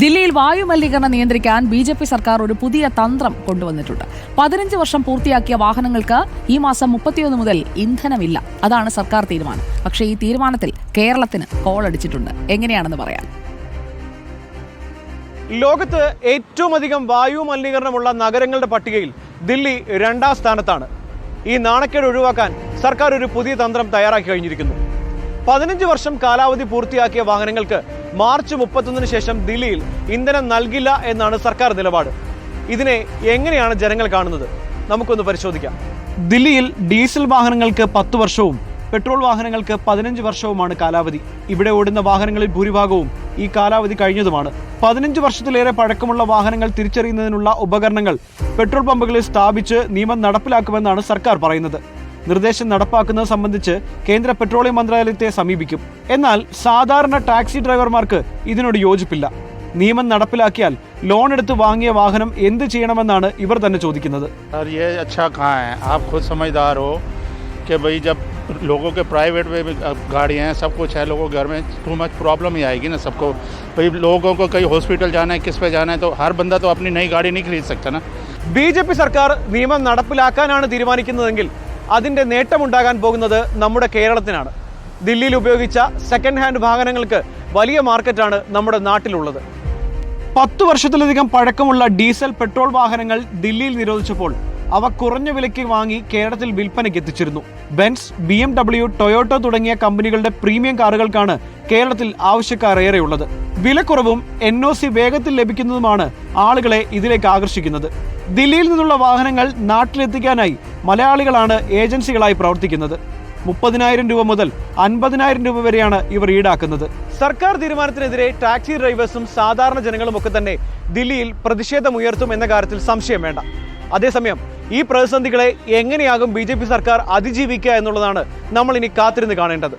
ദില്ലിയിൽ വായു മലിനീകരണം നിയന്ത്രിക്കാൻ ബി ജെ പി സർക്കാർ ഒരു പുതിയ തന്ത്രം കൊണ്ടുവന്നിട്ടുണ്ട്. പതിനഞ്ച് വർഷം പൂർത്തിയാക്കിയ വാഹനങ്ങൾക്ക് ഈ മാസം മുപ്പത്തിയൊന്ന് മുതൽ ഇന്ധനമില്ല. അതാണ് സർക്കാർ തീരുമാനം. പക്ഷേ ഈ തീരുമാനത്തിൽ കേരളത്തിന് കോളടിച്ചിട്ടുണ്ട് എങ്ങനെയാണെന്ന് പറയാം. ലോകത്ത് ഏറ്റവും അധികം വായു മലിനീകരണമുള്ള നഗരങ്ങളുടെ പട്ടികയിൽ ദില്ലി രണ്ടാം സ്ഥാനത്താണ്. ഈ നാണക്കേട് ഒഴിവാക്കാൻ സർക്കാർ ഒരു പുതിയ തന്ത്രം തയ്യാറാക്കി കഴിഞ്ഞിരിക്കുന്നു. പതിനഞ്ച് വർഷം കാലാവധി പൂർത്തിയാക്കിയ വാഹനങ്ങൾക്ക് മാർച്ച് മുപ്പത്തൊന്നിന് ശേഷം ദില്ലിയിൽ ഇന്ധനം നൽകില്ല എന്നാണ് സർക്കാർ നിലപാട്. ഇതിനെ എങ്ങനെയാണ് ജനങ്ങൾ കാണുന്നത്? നമുക്കൊന്ന് പരിശോധിക്കാം. ദില്ലിയിൽ ഡീസൽ വാഹനങ്ങൾക്ക് പത്ത് വർഷവും പെട്രോൾ വാഹനങ്ങൾക്ക് പതിനഞ്ച് വർഷവുമാണ് കാലാവധി. ഇവിടെ ഓടുന്ന വാഹനങ്ങളിൽ ഭൂരിഭാഗവും ഈ കാലാവധി കഴിഞ്ഞതുമാണ്. പതിനഞ്ച് വർഷത്തിലേറെ പഴക്കമുള്ള വാഹനങ്ങൾ തിരിച്ചറിയുന്നതിനുള്ള ഉപകരണങ്ങൾ പെട്രോൾ പമ്പുകളിൽ സ്ഥാപിച്ച് നിയമം നടപ്പിലാക്കുമെന്നാണ് സർക്കാർ പറയുന്നത്. നിർദ്ദേശം നടപ്പാക്കുന്നത് സംബന്ധിച്ച് കേന്ദ്ര പെട്രോളിയം മന്ത്രാലയത്തെ സമീപിക്കും എന്നാൽ സാധാരണ ടാക്സി ഡ്രൈവർമാർക്ക് ഇതിനോട് യോജിപ്പില്ല നിയമം നടപ്പിലാക്കിയാൽ ലോൺ എടുത്ത് വാങ്ങിയ വാഹനം എന്ത് ചെയ്യണമെന്നാണ് ഇവർ തന്നെ ചോദിക്കുന്നത് सर ये अच्छा कहाँ है आप खुद समझदार हो कि भाई जब लोगों के प्राइवेट में भी अब गाड़ियाँ हैं सब कुछ है लोगों के घर में टू मच प्रॉब्लम ही आएगी ना सबको भाई लोगों को कहीं हॉस्पिटल जाना है किस पे जाना है तो हर बंदा तो अपनी नई गाड़ी नहीं खरीद सकता ना ബി ജെ പി സർക്കാർ നിയമം നടപ്പിലാക്കാനാണ് തീരുമാനിക്കുന്നതെങ്കിൽ അതിന്റെ നേട്ടമുണ്ടാകാൻ പോകുന്നത് നമ്മുടെ കേരളത്തിനാണ്. ദില്ലിയിൽ ഉപയോഗിച്ച സെക്കൻഡ് ഹാൻഡ് വാഹനങ്ങൾക്ക് വലിയ മാർക്കറ്റാണ് നമ്മുടെ നാട്ടിലുള്ളത്. പത്ത് വർഷത്തിലധികം പഴക്കമുള്ള ഡീസൽ പെട്രോൾ വാഹനങ്ങൾ ദില്ലിയിൽ നിരോധിച്ചപ്പോൾ അവ കുറഞ്ഞ വിലയ്ക്ക് വാങ്ങി കേരളത്തിൽ വിൽപ്പനയ്ക്ക് എത്തിച്ചിരുന്നു. Benz B M W Toyota തുടങ്ങിയ കമ്പനികളുടെ പ്രീമിയം കാറുകൾക്കാണ് കേരളത്തിൽ ആവശ്യക്കാർ ഏറെയുള്ളത്. വിലക്കുറവും എൻ ഒ സി വേഗത്തിൽ ലഭിക്കുന്നതുമാണ് ആളുകളെ ഇതിലേക്ക് ആകർഷിക്കുന്നത്. ദില്ലിയിൽ നിന്നുള്ള വാഹനങ്ങൾ നാട്ടിലെത്തിക്കാനായി മലയാളികളാണ് ഏജൻസികളായി പ്രവർത്തിക്കുന്നത്. മുപ്പതിനായിരം രൂപ മുതൽ അൻപതിനായിരം രൂപ വരെയാണ് ഇവർ ഈടാക്കുന്നത്. സർക്കാർ തീരുമാനത്തിനെതിരെ ടാക്സി ഡ്രൈവേഴ്സും സാധാരണ ജനങ്ങളും ഒക്കെ തന്നെ ദില്ലിയിൽ പ്രതിഷേധം ഉയർത്തും എന്ന കാര്യത്തിൽ സംശയം വേണ്ട. അതേസമയം ഈ പ്രതിസന്ധികളെ എങ്ങനെയാകും ബി സർക്കാർ അതിജീവിക്കുക എന്നുള്ളതാണ് നമ്മൾ ഇനി കാത്തിരുന്ന് കാണേണ്ടത്.